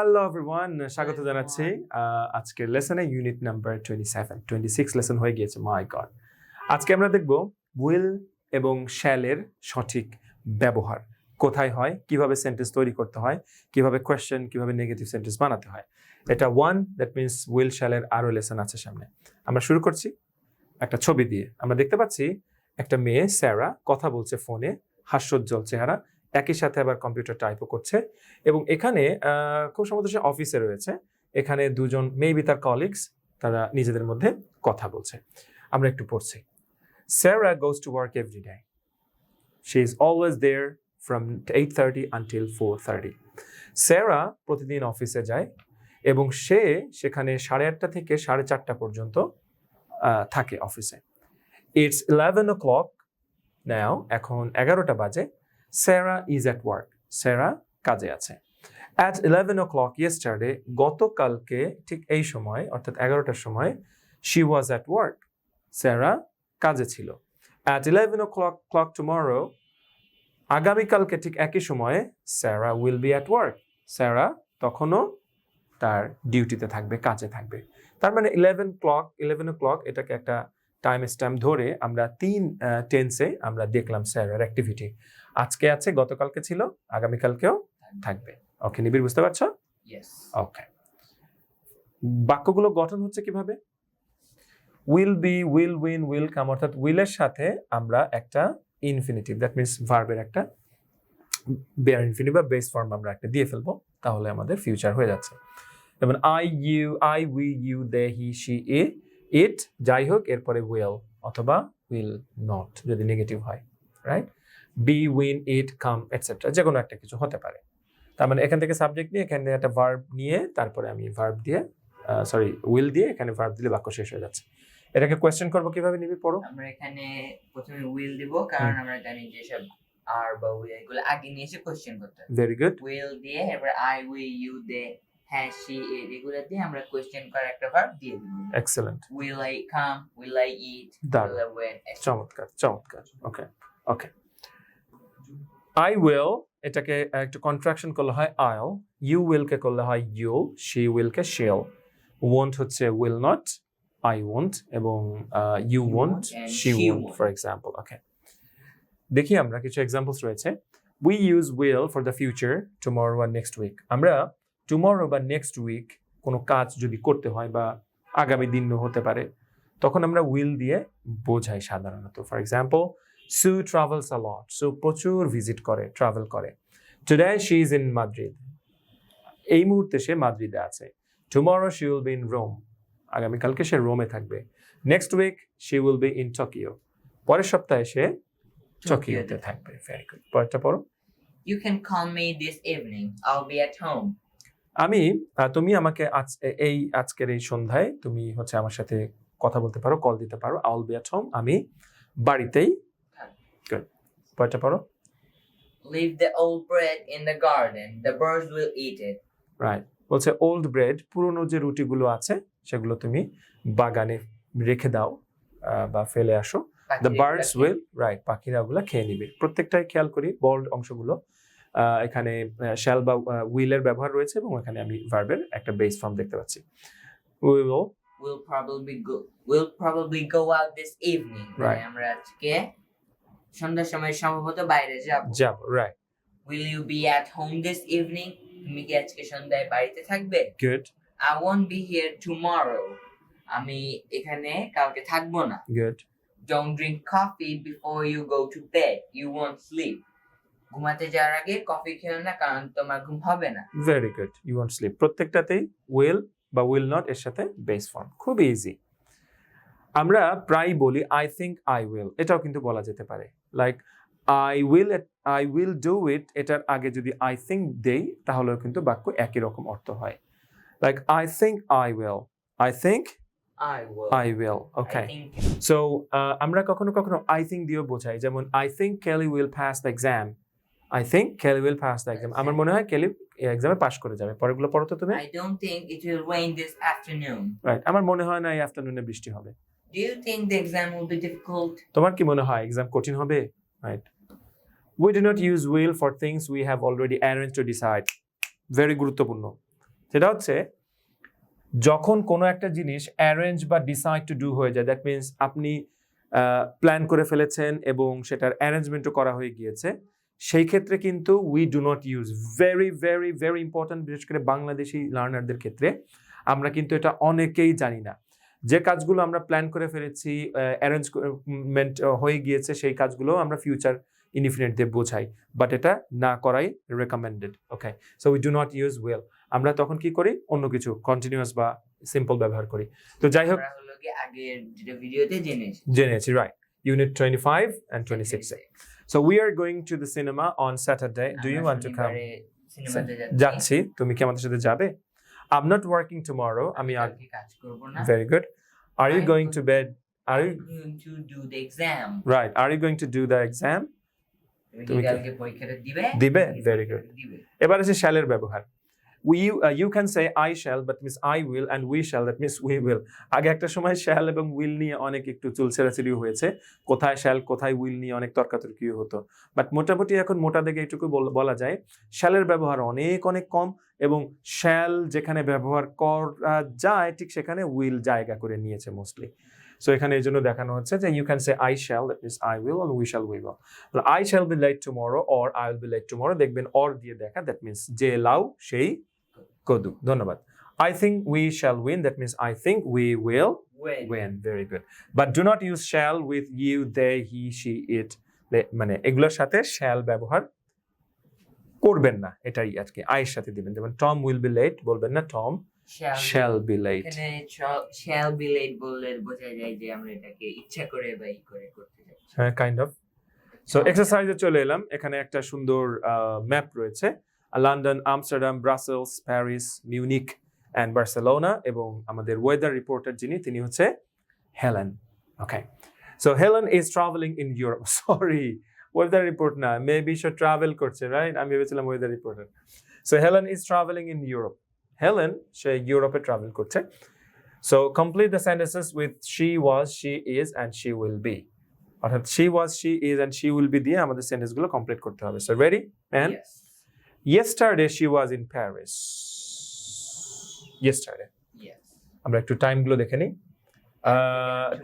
Hello everyone স্বাগত জানাচ্ছি আজকের লেসনে unit number twenty seven twenty six lesson হয়ে গিয়েছে মাই গড আজকে আমরা দেখব উইল এবং শ্যালের সঠিক ব্যবহার। কোথায় হয় কীভাবে সেন্টেন্স তৈরি করতে হয় কীভাবে কোয়েশ্চেন কীভাবে নেগেটিভ সেন্টেন্স বানাতে হয়। এটা ওয়ান দ্যাট মিনস উইল শ্যালের আরও লেসন আছে সামনে। আমরা শুরু করছি একটা ছবি দিয়ে। আমরা দেখতে পাচ্ছি একটা মেয়ে স্যারা কথা বলছে ফোনে হাস্যোজ্জ্বল চেহারা একই সাথে আবার কম্পিউটার টাইপও করছে এবং এখানে খুব সম্ভবত সে অফিসে রয়েছে। এখানে দুজন মেবি তার কলিগস তারা নিজেদের মধ্যে কথা বলছে। আমরা একটু পড়ছি। Sarah goes to work every day. She is always there from 8:30 until 4:30. Sarah প্রতিদিন অফিসে যায় এবং সে সেখানে সাড়ে আটটা থেকে সাড়ে চারটা পর্যন্ত থাকে অফিসে it's eleven o'clock now এখন এগারোটা বাজে। Sarah is at work Sarah কাজে আছে। At eleven o'clock yesterday গতকালকে ঠিক এই সময়, অর্থাৎ এগারোটার সময় she was at work Sarah কাজে ছিল। At eleven o'clock clock tomorrow আগামীকালকে ঠিক একই সময়ে Sarah will be at work Sarah তখনও তার ডিউটিতে থাকবে, কাজে থাকবে। তার মানে eleven clock eleven o'clock এটাকে একটা টাইম স্ট্যাম্প ধরে আমরা তিন টেন্সে আমরা দেখলাম স্যারের অ্যাক্টিভিটি আজকে আছে গতকালকে ছিল আগামীকালকেও থাকবে। ওকে নিবিড় বুঝতে পারছ. ওকে বাক্যগুলো গঠন হচ্ছে কীভাবে? Will be will win will come অর্থাৎ উইলের সাথে আমরা একটা ইনফিনিটিভ দ্যাট মিনস ভার্বের একটা বেয়ার ইনফিনিটিভ বা বেস ফর্ম আমরা একটা দিয়ে ফেলব তাহলে আমাদের ফিউচার হয়ে যাচ্ছে। যেমন I you I we you they he she a it যাই হোক এরপরে উইল অথবা উইল নট যদি নেগেটিভ হয় right be win eat come etcetera যে কোনো একটা কিছু হতে পারে। তার মানে এখান থেকে সাবজেক্ট নিয়ে এখানে একটা ভার্ব নিয়ে তারপরে আমি ভার্ব দিয়ে সরি উইল দিয়ে এখানে ভার্ব দিলে বাক্য শেষ হয়ে যাচ্ছে। এটাকে কোয়েশ্চেন করব কীভাবে নিবি পড়ো? আমরা এখানে প্রথমে উইল দিব কারণ আমরা জানি যে সব আর বা উইল এগুলো আগে নিয়ে এসে কোশ্চেন করতে ভেরি গুড উইল দিয়ে এবার আই উই ইউ দে হ্যাঁ ইট এগুলো দিয়ে আমরা কোশ্চেন করার একটা ভার্ব দিয়ে দিব। Excellent will I come will I eat. Will I win চমৎকার চমৎকার। ওকে ওকে আই উইল এটাকে একটু কন্ট্রাকশন করলে হয় আইল ইউ উইলকে করলে হয় ইউ শি উইলকে শেল ওয়ন্ট হচ্ছে উইল নট আই ওয়ন্ট এবং you You won't she she won't. For example okay দেখি আমরা কিছু এক্সাম্পলস রয়েছে। We use will for the future tomorrow বা নেক্সট উইক আমরা টুমরো বা নেক্সট উইক কোনো কাজ যদি করতে হয় বা আগামী দিন হতে পারে তখন আমরা উইল দিয়ে বোঝাই সাধারণত। For example Sue travels a lot Sue প্রচুর ভিজিট করে ট্রাভেল করে। Today she is in Madrid এই মুহূর্তে সে মাদ্রিদে আছে। Tomorrow she will be in Rome আগামীকালকে সে রোমে থাকবে। Next week she will be in Tokyo পরের সপ্তাহে সে টোকিওতে থাকবে। ভেরি গুড পরেরটা পড়ো। You can call me this evening I'll be at home আমি তুমি আমাকে আজ এই আজকের এই সন্ধ্যায় তুমি হচ্ছে আমার সাথে কথা বলতে পারো কল দিতে পারো। আউল বি অ্যাট হোম আমি বাড়িতেই গুড পরেরটা পড়ো। The old bread in the garden the birds will eat it right বলছে ওল্ড ব্রেড পুরনো যে রুটিগুলো আছে সেগুলো তুমি বাগানে রেখে দাও বা ফেলে আসো। দ্য বার্ডস উইল রাইট পাখিরা ওগুলো খেয়ে নিবে। প্রত্যেকটাই খেয়াল করি বোল্ড অংশগুলো। এখানে শ্যাল বা উইলের ব্যবহার রয়েছে এবং এখানে আমি ভার্বের একটা বেস ফর্ম দেখতে পাচ্ছি। We will will probably go will probably go out this evening আমরা আজকে সন্ধ্যার সময় সম্ভবত বাইরে যাব। যাব right will you be at home this evening তুমি আজকে সন্ধ্যায় বাড়িতে থাকবে? Good I won't be here tomorrow আমি এখানে কালকে থাকব না। Good don't drink coffee before you go to bed won't sleep ঘুমাতে যাওয়ার আগে কফি খেও না কারণ তোমার ঘুম হবে না। Very good you won't sleep প্রত্যেকটাতেই will বা উইল নট এর সাথে বেস ফর্ম খুব ইজি আমরা প্রায় বলি আই থিঙ্ক আই উইল এটাও কিন্তু বলা যেতে পারে। Like I will I will do it এটার আগে যদি আই থিঙ্ক দেই তাহলেও কিন্তু বাক্য একই রকম অর্থ হয়। Like I think I will I think I will. I will okay I so আমরা কখনো কখনো আই থিঙ্ক দিয়েও বোঝাই। যেমন I think Kelly will pass the exam I think Kelly will pass the exam আমার মনে হয় কেলি এক্সামে পাস করে যাবে। পরেরগুলো পড়ো তো তুমি? I don't think it will rain this afternoon. Right আমার মনে হয় না এই আফটারনুনে বৃষ্টি হবে। Do you think the exam will be difficult? তোমার কি মনে হয় এক্সাম কঠিন হবে? Right we do not use will for things we have already arrange to decide very গুরুত্বপূর্ণ। সেটা হচ্ছে যখন কোনো একটা জিনিস অ্যারেঞ্জ বা ডিসাইড টু ডু হয়ে যায় দ্যাট মিনস আপনি প্ল্যান করে ফেলেছেন এবং সেটার অ্যারেঞ্জমেন্টও করা হয়ে গিয়েছে সেই ক্ষেত্রে কিন্তু we do not use very very very important বিশেষ করে বাংলাদেশি লার্নারদের ক্ষেত্রে। আমরা কিন্তু এটা অনেকেই জানি না। যে কাজগুলো আমরা প্ল্যান করে ফেলেছি অ্যারেঞ্জমেন্ট হয়ে গিয়েছে সেই কাজগুলো আমরা ফিউচার ইনডিফিনিট দিয়ে বোঝাই। বাট এটা না করাই recommended okay so we do not use well আমরা তখন কি করি? অন্য কিছু কন্টিনিউয়াস বা সিম্পল ব্যবহার করি। তো যাই হোক। জেনেছি। Right unit twenty five and twenty six so we are going to the cinema on Saturday do you want to come যাচ্ছি। তুমি কি আমাদের সাথে যাবে? I am not working tomorrow আমি আর কাজ করব না। Very good are you going to bed are you going to do the exam right are you going to do the exam তুমি কালকে পরীক্ষাটা দিবে? দিবে? ভেরি গুড এবার আছে শ্যালের ব্যবহার। We you can say I shall but miss I will and we shall that miss we will আগে একটা সময় শ্যাল এবং উইল নিয়ে অনেক একটু চুলছেড়াছেড়ি হয়েছে। কোথায় শ্যাল কোথায় উইল নিয়ে অনেক তর্কাতর্কিও হতো। বাট মোটামুটি এখন মোটা দিকে এইটুকু বল- যায় শ্যালের ব্যবহার অনেক অনেক কম এবং শ্যাল যেখানে ব্যবহার করা যায়, ঠিক সেখানে উইল জায়গা করে নিয়েছে মোস্টলি সো এখানে এই জন্য দেখানো হচ্ছে যে you can say I shall that miss I will on we shall we will I shall be late tomorrow or I will be late tomorrow দেখবেন অর দিয়ে দেখা দ্যাট মিনস যে লাউ, সেই কদু ধন্যবাদ. I think we shall win that means I think we will when win very good but do not use shall with you they he she it মানে এগুলোর সাথে শ্যাল ব্যবহার করবেন না। এটাই আর কি। আয়ের সাথে দিবেন। যেমন টম উইল বি লেট বলবেন না Tom shall be- shall be late shall be late বললে বোঝা যায় যে আমরা এটাকে ইচ্ছা করে বা ই করে করতে যাচ্ছি। হ্যাঁ কাইন্ড অফ সো এক্সারসাইজে চলে এলাম। এখানে একটা সুন্দর ম্যাপ রয়েছে। London Amsterdam Brussels Paris Munich and Barcelona এবং আমাদের ওয়েদার রিপোর্টার যিনি, তিনি হচ্ছে Helen okay so Helen is travelling in Europe sorry weather report না মেবি সে ট্রাভেল করছে রাইট আমি ভেবেছিলাম weather reporter so Helen is travelling in Europe Helen সে ইউরোপে ট্রাভেল করছে। So complete the sentences with she was she is and she will be অর্থাৎ she was she is and she will be দিয়ে আমাদের সেন্টেন্সগুলো complete করতে হবে। So ready and Yes. yesterday she was in Paris yesterday Yes. আমরা একটু টাইমগুলো দেখে নিই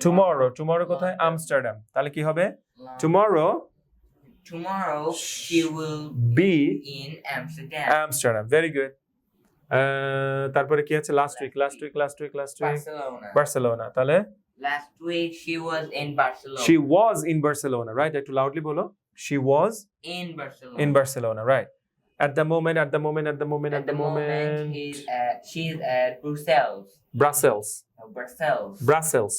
টুমরো টুমরো কোথায় আমস্টারডাম তাহলে কি হবে Long- tomorrow Tomorrow she will be in Amsterdam. Amsterdam very good তারপরে কি আছে last week last week last week last week Barcelona. Barcelona তাহলে Last week she was in Barcelona. she was in Barcelona right একটু loudly বলো she was in Barcelona. in Barcelona right at the moment at the moment at the moment at, the, moment, he's at she's at Brussels. Brussels No, Brussels. Brussels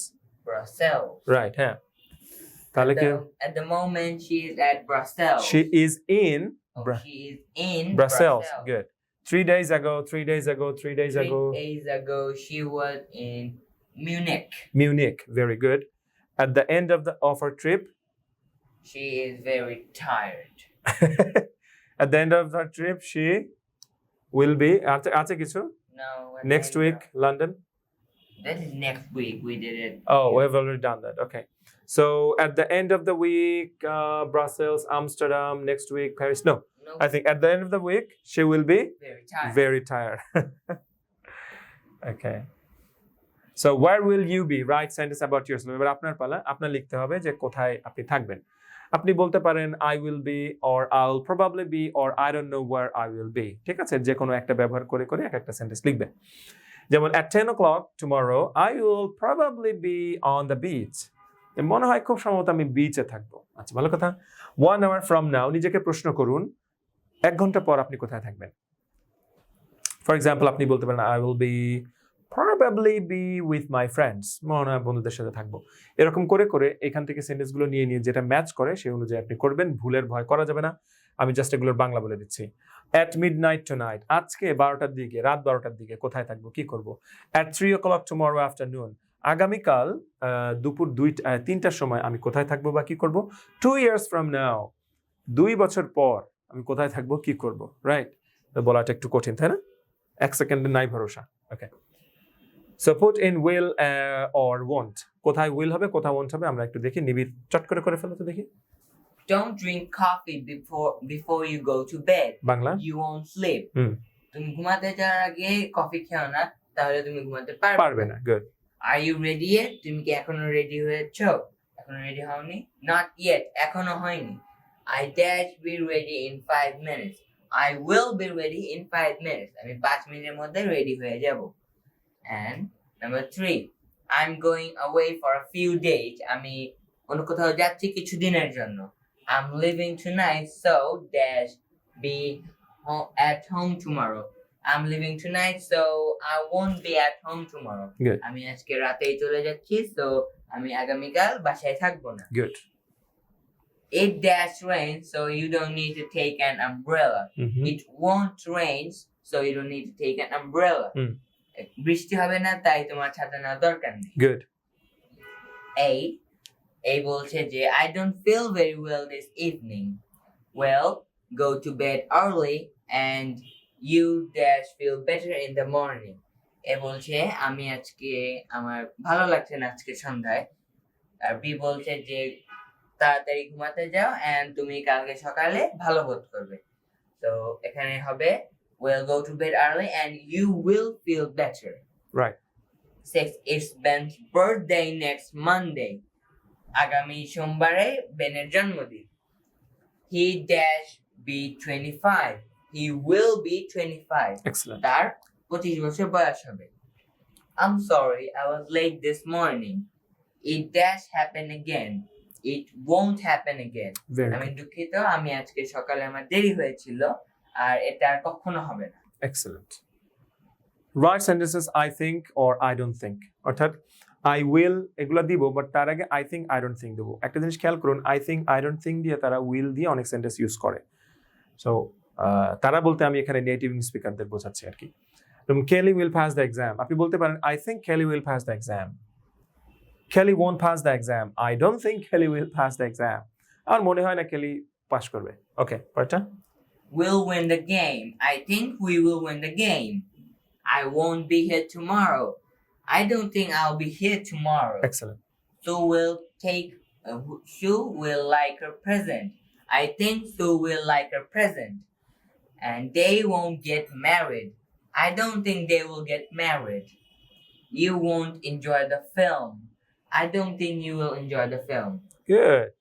Brussels. right হ্যাঁ তাহলে At কি the, at the moment she is at Brussels. she is in Oh, Bru- she is in Brussels. Good. Three days ago, three days ago, three days Three ago, days ago she was in Munich. Munich. Very good. At the end of the of her trip, She is very tired. at the end of her trip, she will be আছে আছে কিছু No. what next day is week that? London. That is next week. We did it. Oh, we have already done that. Okay. So at the end of the week, uh, Brussels, Amsterdam. Next week, Paris. No, No. I think at the end of the week she will be very tired. very tired. okay. So where will you be? Write sentence about yourself. এবার আপনার পালা আপনার লিখতে হবে যে কোথায় আপনি থাকবেন আপনি বলতে পারেন I will be or I will probably be or I don't know where I will be ঠিক আছে? যে কোনো একটা ব্যবহার করে করে এক একটা সেন্টেন্স লিখবেন। যেমন at ten o'clock tomorrow I will probably be on the beach মনে হয় খুব সম্ভবত আমি বিচে থাকব। আচ্ছা ভালো কথা। ওয়ান আওয়ার ফ্রম নাও নিজেকে প্রশ্ন করুন, এক ঘণ্টা পর আপনি কোথায় থাকবেন? ফর এক্সাম্পল আপনি বলতে পারেন I will be probably be with my friends মনে হয় বন্ধুদের সাথে থাকব। এরকম করে করে এখান থেকে সেন্টেন্সগুলো নিয়ে নিয়ে যেটা ম্যাচ করে সেই অনুযায়ী আপনি করবেন, ভুলের ভয় করা যাবে না। আমি জাস্ট এগুলোর বাংলা বলে দিচ্ছি। At midnight tonight আজকে বারোটার দিকে, রাত বারোটার দিকে কোথায় থাকব, কি করব? At three o'clock tomorrow afternoon আগামীকাল দুপুর দুই তিনটার সময় আমি কোথায় থাকব বা কি করব? টু ইয়ার্স ফ্রম নাও দুই বছর পর আমি কোথায় থাকব, কি করব? রাইট বলাটা একটু কঠিন, তাই না? এক সেকেন্ডে নাই ভরসা। Okay so put in will or won't কোথায় উইল হবে কোথায় ওয়ান্ট হবে আমরা একটু দেখি। নিবিড় চট করে করে ফেলো তো দেখি। Don't drink coffee before before you go to bed. Bangla? You won't sleep. তুমি ঘুমাতে যাওয়ার আগে কফি খেও না তাহলে তুমি ঘুমাতে পারবে পারবে না good are you ready yet তুমি কি এখনও রেডি হয়েছো? এখনও রেডি হওনি? নট ইয়েট এখনও হয়নি। I dash be ready in five minutes I will be ready in five minutes আমি পাঁচ মিনিটের মধ্যে রেডি হয়ে যাব। Number three I am going away for a few days আমি অন্য কোথাও যাচ্ছি কিছু দিনের জন্য I am leaving tonight so dash be at home tomorrow I'm leaving tonight so I won't be at home tomorrow Good. আমি আজকে রাতেই চলে যাচ্ছি তো আমি আগামীকাল বাসায় থাকব না good It dash rain so you don't need to take an umbrella It won't rain so you don't need to take an umbrella হুম। বৃষ্টি হবে না তাই তোমার ছাতা নেওয়ার দরকার নেই। গুড এই এই বলছে যে I don't feel very well this evening well go to bed early and you dash feel better in the morning এ বলছে আমি আজকে আমার ভালো লাগছে না আজকে সন্ধ্যায়। আর বি বলছে যে তাড়াতাড়ি ঘুমাতে যাও এন্ড তুমি কালকে সকালে ভালো বোধ করবে। তো এখানে হবে will go to bed early and you will feel better. Right. Six, it's Ben's birthday next Monday. আগামী সোমবারে বেনের জন্মদিন। He dash be twenty five he will be twenty five তার পঁচিশ বছর বয়স হবে। I'm sorry I was late this morning it dash happen again it won't happen again আমি দুঃখিত আমি আজকে সকালে আমার দেরি হয়েছিল। আর এটা কখনো হবে না। Excellent write sentences I think or I don't think অর্থাৎ আই উইল এগুলো দিব বাট তার আগে I think I don't think দেবো। একটা জিনিস খেয়াল করুন I think I don't think দিয়ে তারা উইল দিয়ে অনেক সেন্টেন্স ইউজ করে। সো তারা বলতে আমি এখানে নেটিভ স্পিকারদের বোঝাচ্ছি আর কি। যেমন Kelly will pass the exam আপনি বলতে পারেন I think Kelly will pass the exam Kelly won't pass the exam I don't think Kelly will pass the exam আমার মনে হয় না কেলি পাস করবে। ওকে পরেরটা। will win the game. I think we will win the game. I won't be here tomorrow. I don't think I'll be here tomorrow. Excellent. So we'll take a will like a present. I think Sue will like a present. And they won't get married. I don't think they will get married. You won't enjoy the film. I don't think you will enjoy the film. Good.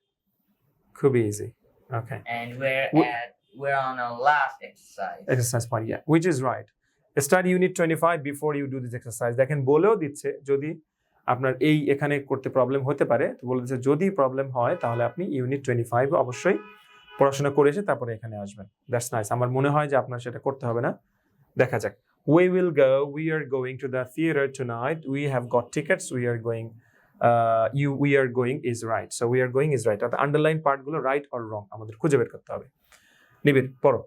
Could be easy. Okay. And we're we- at we're on our last exercise. Exercise part, yeah, which is right. Study unit 25 before you do this exercise. দেখেন বলেও দিচ্ছে যদি আপনার এই এখানে করতে problem হতে পারে তো বলে দিচ্ছে যদি প্রবলেম হয় তাহলে আপনি ইউনিট 25 অবশ্যই পড়াশোনা করে এসে তারপরে এখানে আসবেন। দ্যাটস নাইস আমার মনে হয় যে আপনার সেটা করতে হবে না। দেখা যাক। We will go we are going to the theatre tonight we have got tickets we are going you we are going is right so we are going is right অর্থাৎ আন্ডারলাইন পার্টগুলো রাইট অর রং আমাদের খুঁজে বের করতে হবে। নিবিড় পড়ো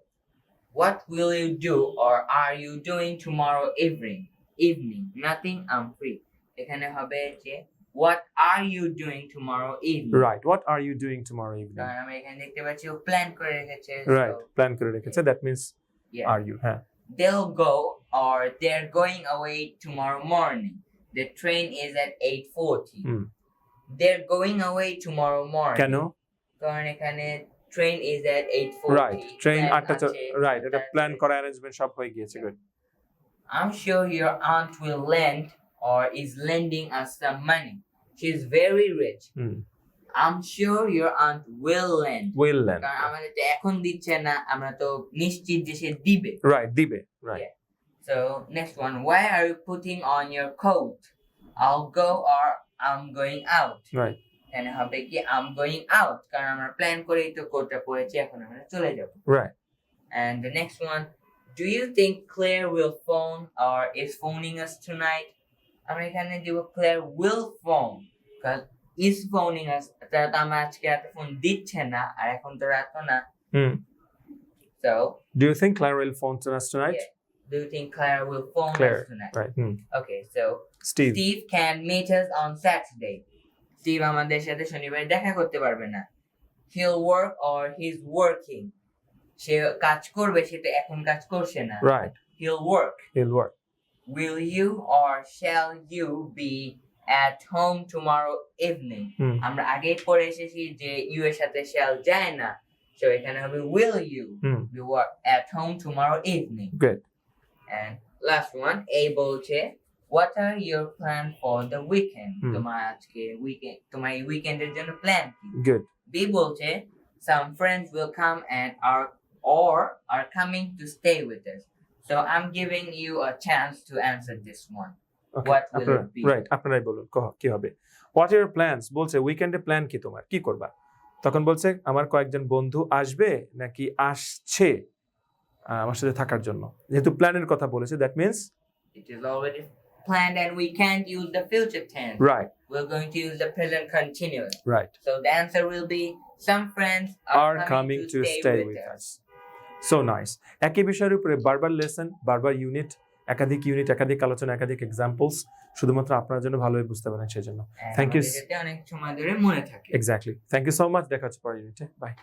What will you do or are you doing tomorrow evening? Evening. Nothing. I'm free. এখানে হবে যে What are you doing tomorrow evening? Right. What are you doing tomorrow evening? কারণ আমি এখানে দেখতে পাচ্ছি ও প্ল্যান করে রেখেছে Right. so, Plan করে রেখেছে. That means yeah. are you? হ্যাঁ. They'll go or they're going away tomorrow morning. The train is at 8:40. Hmm. They're going away tomorrow morning. কেন? কারণ এখানে Train is at 8:40. Right. Train Plan আটটা আছে, right এটা plan plan আছে। করা arrangement সব হয়ে গিয়েছে good I'm sure your aunt will lend or is lending us some money. She's very rich. Hmm I'm sure your aunt will lend. Will lend কারণ আমাদের তো এখন দিচ্ছে না আমরা তো নিশ্চিত যে সে দিবে রাইট দিবে right So next one, why are you putting on your coat? I'll go or I'm going out. Right এখানে হবে কি I'm going out কারণ আমরা প্ল্যান করেই তো কোটটা পরেছি এখন আমরা চলে যাব right And the next one, do you think Claire will phone or is phoning us tonight? আমরা এখানে দিব Claire will phone because is phoning us তারা তো আমার আজকে এত ফোন দিচ্ছে না আর এখন তো রাত না hmm so do you think Claire will phone to us tonight Yeah. do you think Claire will phone Claire. us tonight? Right hmm Okay, so Steve Steve can meet us on Saturday. Steve আমাদের সাথে শনিবার দেখা করতে পারবে না। He'll work or his working সে কাজ করবে সে এখন কাজ করছে না। Right he'll work he'll work will you or shall you be at home tomorrow evening আমরা আগে পড়ে এসেছি যে ইউ এর সাথে শ্যাল যায় না। সো এখানে হবে will you you are at home tomorrow evening good and last one এই বলছে What are your plan for the weekend? Hmm. তোমার আজকে weekend তোমার এই weekend-এর জন্য plan কি? গুড B বলছে Some friends will come and are or are coming to stay with us. So I'm giving you a chance to answer this one. Okay What will আপনারা it be? Right আপনারাই বলুন কহ- কি হবে what are plans বলছে উইকেন্ডে plan কি তোমার কি করবা তখন বলছে আমার কয়েকজন বন্ধু আসবে নাকি আসছে আমার সাথে থাকার জন্য যেহেতু প্ল্যানের কথা বলেছে that means It is already planned and we can't use the future tense. Right. We're going to use the present continuous. Right. So the answer will be some friends are, are coming, to, stay, stay with, with us. So nice একই বিষয়ের উপরে বারবার lesson বারবার unit একাধিক unit একাধিক আলোচনা একাধিক examples শুধুমাত্র আপনার জন্য ভালোই বুঝতে পারেন সেই জন্য থ্যাংক ইউ অনেক সময় ধরে মনে থাকে exactly thank you so much দেখা হচ্ছে পরের ইউনিটে বাই